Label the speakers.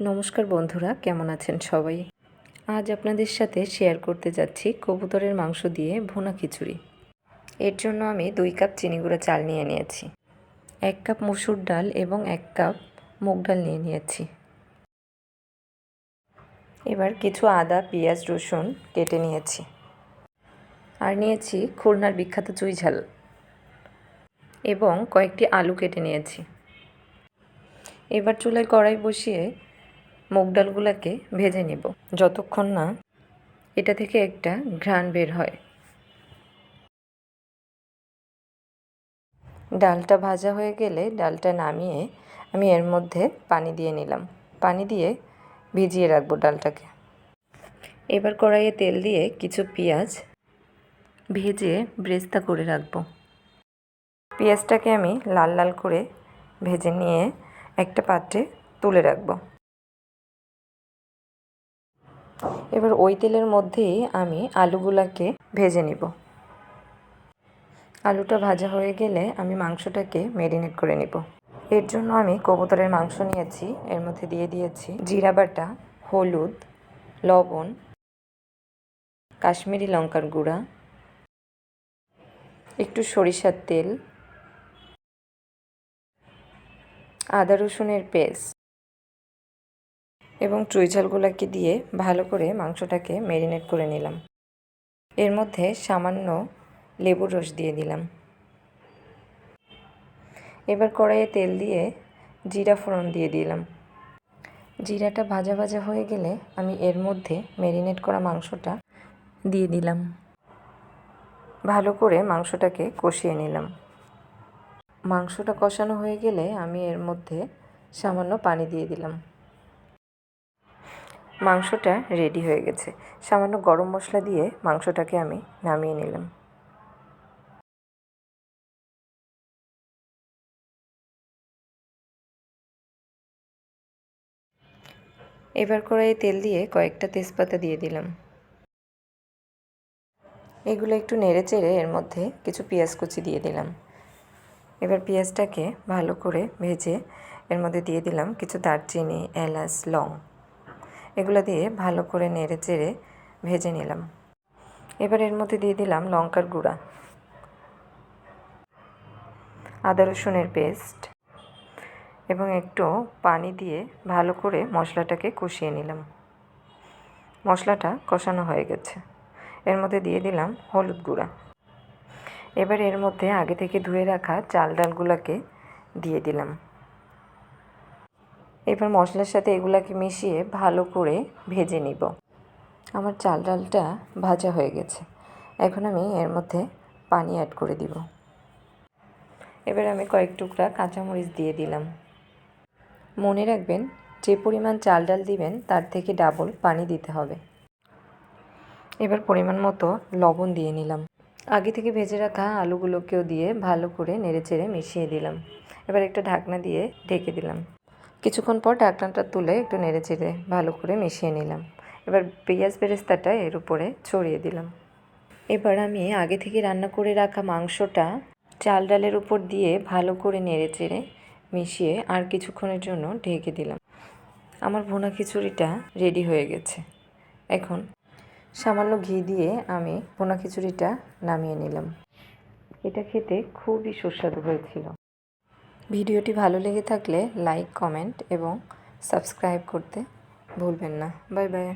Speaker 1: নমস্কার বন্ধুরা, কেমন আছেন সবাই? আজ আপনাদের সাথে শেয়ার করতে যাচ্ছি কবুতরের মাংস দিয়ে ভুনা খিচুড়ি। এর জন্য আমি দুই কাপ চিনি গুঁড়া চাল নিয়ে নিয়েছি, এক কাপ মসুর ডাল এবং এক কাপ মুগ ডাল নিয়ে নিয়েছি। এবার কিছু আদা, পেঁয়াজ, রসুন কেটে নিয়েছি আর নিয়েছি খুলনার বিখ্যাত চুই ঝাল এবং কয়েকটি আলু কেটে নিয়েছি। এবার চুলায় কড়াই বসিয়ে মুগ ডালগুলোকে ভেজে নেব। যতক্ষণ না এটা থেকে একটা ঘ্রাণ বের হয়। ডালটা ভাজা হয়ে গেলে ডালটা নামিয়ে আমি এর মধ্যে পানি দিয়ে নিলাম। পানি দিয়ে ভিজিয়ে রাখব ডালটাকে। এবার কড়াইয়ে তেল দিয়ে কিছু পেঁয়াজ ভেজে ব্রেস্তা করে রাখব। পেঁয়াজটাকে আমি লাল লাল করে ভেজে নিয়ে একটা পাত্রে তুলে রাখব। এবার ওই তেলের মধ্যেই আমি আলুগুলাকে ভেজে নিব। আলুটা ভাজা হয়ে গেলে আমি মাংসটাকে মেরিনেট করে নিব। এর জন্য আমি কবুতরের মাংস নিয়েছি। এর মধ্যে দিয়ে দিয়েছি জিরা বাটা, হলুদ, লবণ, কাশ্মীরি লঙ্কার গুঁড়া, একটু সরিষার তেল, আদা রসুনের পেস্ট এবং চুইঝালগুলোকে দিয়ে ভালো করে মাংসটাকে ম্যারিনেট করে নিলাম। এর মধ্যে সামান্য লেবুর রস দিয়ে দিলাম। এবার কড়াইয়ে তেল দিয়ে জিরা ফোড়ন দিয়ে দিলাম। জিরাটা ভাজা ভাজা হয়ে গেলে আমি এর মধ্যে ম্যারিনেট করা মাংসটা দিয়ে দিলাম। ভালো করে মাংসটাকে কষিয়ে নিলাম। মাংসটা কষানো হয়ে গেলে আমি এর মধ্যে সামান্য পানি দিয়ে দিলাম। মাংসটা রেডি হয়ে গেছে। সামান্য গরম মশলা দিয়ে মাংসটাকে আমি নামিয়ে নিলাম। এবার কড়াইয়ে তেল দিয়ে কয়েকটা তেজপাতা দিয়ে দিলাম। এগুলো একটু নেড়ে চেড়ে এর মধ্যে কিছু পেঁয়াজ কুচি দিয়ে দিলাম। এবার পেঁয়াজটাকে ভালো করে ভেজে এর মধ্যে দিয়ে দিলাম কিছু দারচিনি, এলাচ, লং। এগুলো দিয়ে ভালো করে নেড়ে চেড়ে ভেজে নিলাম। এবার এর মধ্যে দিয়ে দিলাম লঙ্কার গুঁড়া, আদা রসুনের পেস্ট এবং একটু পানি দিয়ে ভালো করে মশলাটাকে কষিয়ে নিলাম। মশলাটা কষানো হয়ে গেছে। এর মধ্যে দিয়ে দিলাম হলুদ গুঁড়া। এবার এর মধ্যে আগে থেকে ধুয়ে রাখা চাল ডালগুলোকে দিয়ে দিলাম। এবার মশলার সাথে এগুলাকে মিশিয়ে ভালো করে ভেজে নিব। আমার চাল ডালটা ভাজা হয়ে গেছে। এখন আমি এর মধ্যে পানি অ্যাড করে দিব। এবার আমি কয়েক টুকরা কাঁচামরিচ দিয়ে দিলাম। মনে রাখবেন, যে পরিমাণ চাল ডাল দিবেন, তার থেকে ডাবল পানি দিতে হবে। এবার পরিমাণ মতো লবণ দিয়ে নিলাম। আগে থেকে ভেজে রাখা আলুগুলোকেও দিয়ে ভালো করে নেড়েচেড়ে মিশিয়ে দিলাম। এবার একটা ঢাকনা দিয়ে ঢেকে দিলাম। কিছুক্ষণ পর ঢাকনাটা তুলে একটু নেড়ে চেড়ে ভালো করে মিশিয়ে নিলাম। এবার পেঁয়াজ বেরেস্তাটা এর উপরে ছড়িয়ে দিলাম। এবার আমি আগে থেকে রান্না করে রাখা মাংসটা চাল ডালের উপর দিয়ে ভালো করে নেড়ে চেড়ে মিশিয়ে আর কিছুক্ষণের জন্য ঢেকে দিলাম। আমার ভুনা খিচুড়িটা রেডি হয়ে গেছে। এখন সামান্য ঘি দিয়ে আমি ভুনা খিচুড়িটা নামিয়ে নিলাম। এটা খেতে খুবই সুস্বাদু হয়েছিল। ভিডিওটি ভালো লেগে থাকলে লাইক কমেন্ট এবং সাবস্ক্রাইব করতে ভুলবেন না। Bye bye.